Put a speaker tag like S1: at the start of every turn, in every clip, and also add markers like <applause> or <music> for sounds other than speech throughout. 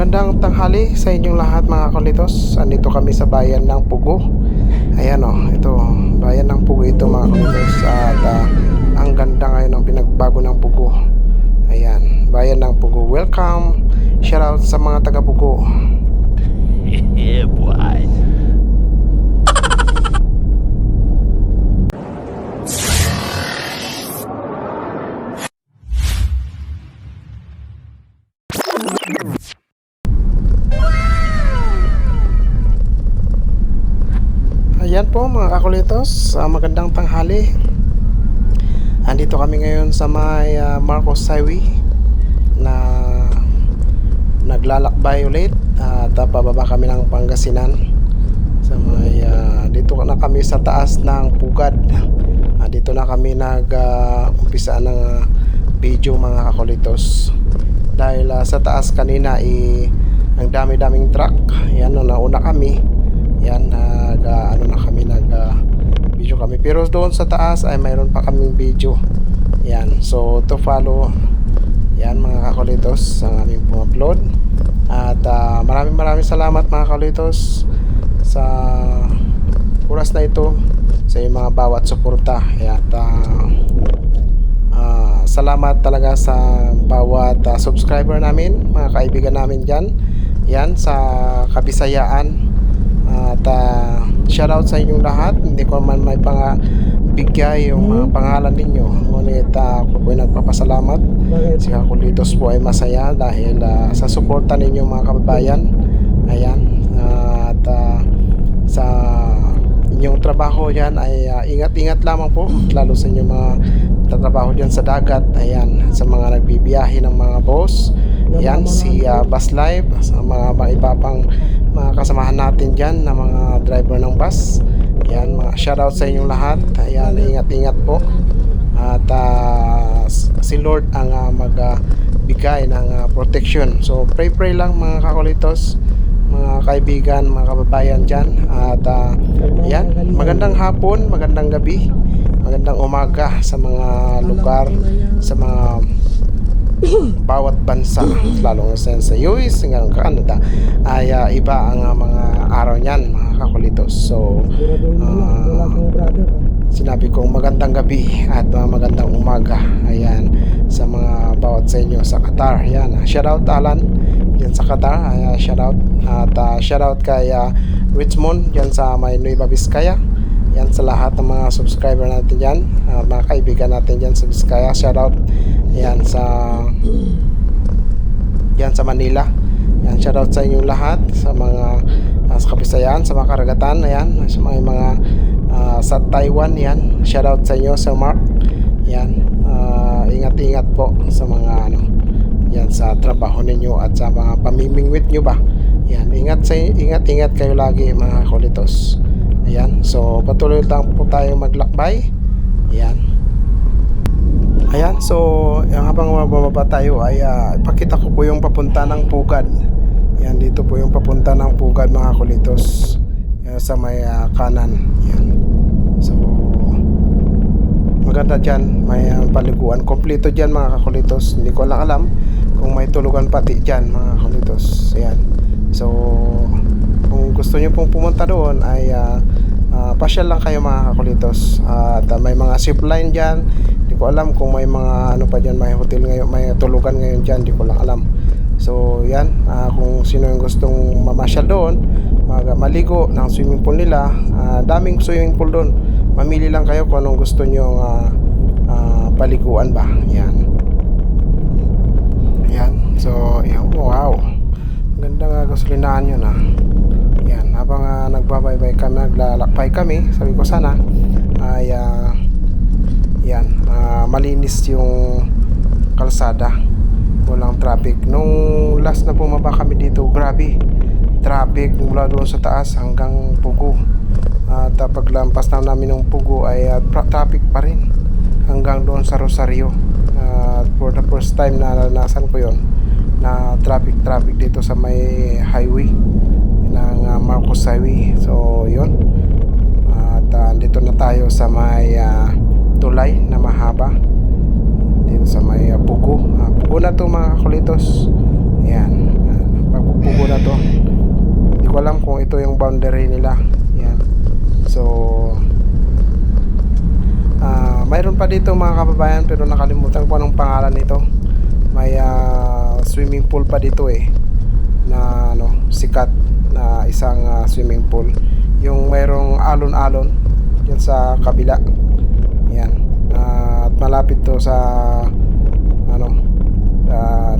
S1: magandang tanghali sa inyong lahat mga kulitos. Andito kami sa bayan ng Pugo. Ayan o, ito, bayan ng Pugo ito mga kulitos. At ah, ang ganda ngayon ng pinagbago ng Pugo. Ayan, bayan ng Pugo. Welcome. Shout out sa mga taga Pugo. <laughs>
S2: yeah, boy.
S1: Ayan po mga kakulitos, ah, magandang tanghali. Andito kami ngayon sa may ah, Marcos Highway na naglalakbay ulit at ah, pababa kami ng Pangasinan. Sa may ah, dito na kami sa taas ng Pugad. Ah, dito na kami nag ah, umpisa ng video mga kakulitos. Dahil ah, sa taas kanina eh, ang dami-daming truck. Yan no, nauna kami. Yan, nag, ah, ano na kami, nag ah, video kami. Pero doon sa taas ay mayroon pa kaming video. Yan, so to follow, yan mga kakulitos, ang aming pong upload. At ah, maraming maraming salamat mga kakulitos sa oras na ito sa iyong mga bawat suporta. At ah, ah, salamat talaga sa bawat ah, subscriber namin, mga kaibigan namin dyan. Yan, sa Kabisayaan. At uh, shoutout sa inyong lahat. Hindi ko man may pang bigay yung mga pangalan ninyo. Ngunit uh, ako po ay nagpapasalamat. Si Kakulitos po ay masaya dahil ah, sa suporta ninyo mga kababayan. Ayan. Ah, at ah, sa inyong trabaho yan ay ah, ingat-ingat lamang po. Lalo sa inyong mga tatrabaho dyan sa dagat. Ayan. Sa mga nagbibiyahe ng mga boss. Yan, si uh, Bus Live, sa mga, mga iba pang mga kasamahan natin dyan na mga driver ng bus. Yan, mga shoutout sa inyong lahat. Ayan, ingat-ingat po. At ah, si Lord ang uh, magbigay ng ah, protection. So, pray-pray lang mga kakulitos, mga kaibigan, mga kababayan dyan. At ah, yan, magandang hapon, magandang gabi, magandang umaga sa mga lugar, sa mga bawat bansa lalo na sa, US hanggang Canada ay ah, iba ang ah, mga araw niyan mga kakulitos so ah, sinabi kong magandang gabi at ah, magandang umaga ayan sa mga bawat sa inyo sa Qatar. Ayan ah, shout out Alan yan sa Qatar. Ay, ah, shout out at uh, shout out kay ah, Richmond yan sa may Nueva Vizcaya. Yan sa lahat ng mga subscriber natin dyan uh, mga kaibigan natin dyan sa Vizcaya. Shout out yan sa yan sa Manila. Yan shout out sa inyong lahat sa mga uh, sa Kabisayan sa mga karagatan ayan sa mga mga uh, sa Taiwan yan. Shout out sa inyo Sir Mark. Yan uh, ingat-ingat po sa mga ano yan sa trabaho ninyo at sa mga pamimingwit nyo ba. Yan ingat sa ingat-ingat kayo lagi mga kulitos ayan so patuloy lang po tayo maglakbay. Ayan ayan so habang mababa tayo ay uh, ipakita ko po yung papunta ng Pugad. Yan dito po yung papunta ng Pugad mga kulitos. Yan, sa may ah, kanan. Yan so maganda dyan. May ah, paliguan. Kompleto dyan mga kakulitos hindi ko lang alam kung may tulugan pati dyan mga kakulitos ayan. So kung gusto nyo pong pumunta doon ay ah, ah, pasyal lang kayo mga kakulitos at ah, may mga zip line dyan ko alam kung may mga ano pa dyan may hotel ngayon may tulugan ngayon dyan hindi ko lang alam. So yan ah, kung sino yung gustong mamasyal doon mag maligo ng swimming pool nila ah, daming swimming pool doon. Mamili lang kayo kung anong gusto nyo ah, ah, paliguan ba. Yan. Yan. So yan, wow. Ganda nga gasolinahan yun ah. Yan. Habang ah, nagbabaybay kami naglalakbay kami sabi ko sana ay ah, yan ah, malinis yung kalsada. Walang traffic. Nung last na bumaba kami dito grabe. Traffic mula doon sa taas hanggang Pugo. At uh, paglampas na namin ng Pugo ay tra- traffic pa rin hanggang doon sa Rosario. At for the first time na naranasan ko yon na traffic traffic dito sa may highway ng ah, Marcos Highway. So yon at uh, dito na tayo sa may ah, tulay na mahaba dito sa may uh, Pugo uh, Pugo na to mga kulitos yan uh, pag ito yung boundary nila. Yan. So, ah mayroon pa dito mga kababayan pero nakalimutan ko anong pangalan nito. May ah, swimming pool pa dito eh na ano, sikat na isang ah, swimming pool. Yung mayroong alon-alon yan sa kabila. Yan. Ah, at malapit to sa ano ah,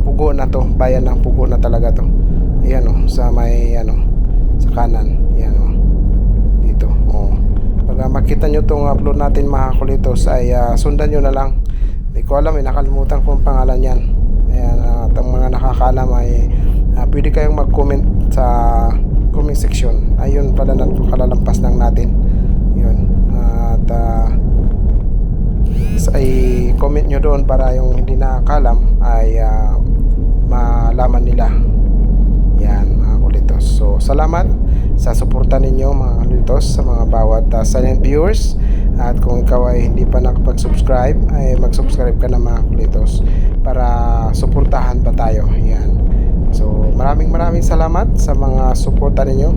S1: Pugo na to, bayan ng Pugo na talaga to. Ayan oh, sa may ano, sa kanan. Ayan oh. Dito. Oh. Pag ah, makita nyo tong upload natin mga kulitos ay ah, sundan nyo na lang. Hindi ko alam, eh, nakalimutan ko ang pangalan yan. Ayan, ah, at ang mga nakakaalam ay ah, pwede kayong mag-comment sa comment section. Ayun pala na kalalampas lang natin. Yun. At ah, sa ay comment nyo doon para yung hindi nakakalam ay ah, malaman nila. Yan mga kulitos. So salamat sa suporta ninyo mga kulitos sa mga bawat ah, silent viewers. At kung ikaw ay hindi pa nakapag-subscribe ay mag-subscribe ka na mga kulitos para suportahan pa tayo. Yan. So maraming maraming salamat sa mga suporta ninyo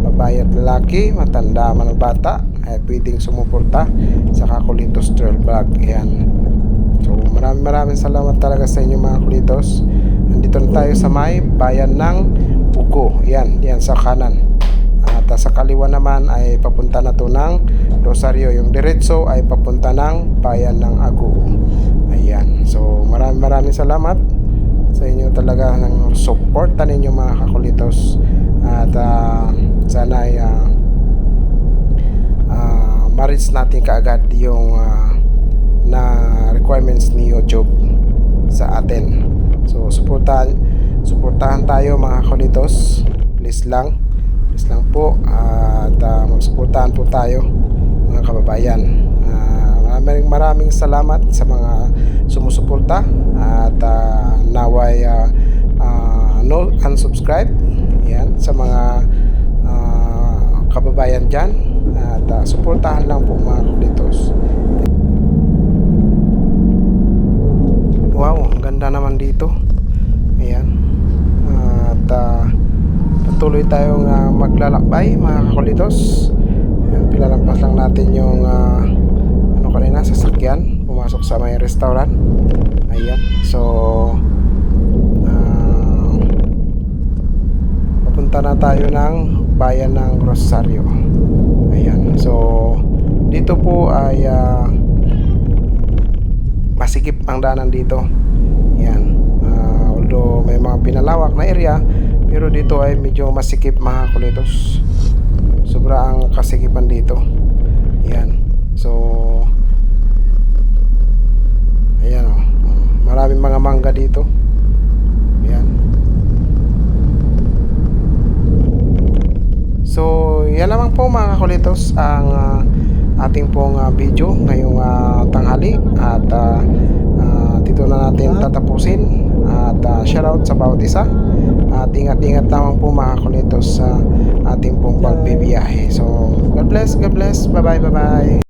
S1: babae at lalaki matanda man o bata ay pwedeng sumuporta sa Kakulitos Trail Vlog yan So maraming maraming salamat talaga sa inyo mga kulitos. Nandito na tayo sa may bayan ng Pugo. Yan, yan sa kanan. At ah, sa kaliwa naman ay papunta na to ng Rosario. Yung diretso ay papunta ng bayan ng Agu. Ayan. So maraming maraming salamat sa inyo talaga ng suporta ninyo mga kakulitos. At ah, sana ay ah, ah, ma-reach natin kaagad yung ah, na requirements ni YouTube sa atin. So suportahan suportahan tayo mga kulitos. Please lang. Please lang po at uh, magsuportahan po tayo mga kababayan. Ah, maraming maraming salamat sa mga sumusuporta at ah, naway ah, ah, no unsubscribe yan sa mga dyan at ah, suportahan lang po mga kulitos. Wow, ang ganda naman dito. Ayan. At ah, patuloy tayong ah, maglalakbay mga kakulitos. Ayan, pinalampas lang natin yung ah, ano kanina, sasakyan. Pumasok sa may restaurant. Ayan. So, ah, papunta na tayo ng bayan ng Rosario. Ayan. So, dito po ay ah, masikip ang daanan dito. Yan. Ah, although may mga pinalawak na area, pero dito ay medyo masikip mga kulitos. Sobra ang kasikipan dito. Yan. So, ayan o. Maraming mga mangga dito. Yan. So, yan lamang po mga kulitos ang ah, ating pong ah, video ngayong ah, tanghali. At ah, ah, dito na natin tatapusin. At uh, shoutout sa bawat isa. At ingat-ingat naman po mga kulitos sa ating pong pagbibiyahe. So God bless, God bless, bye bye, bye bye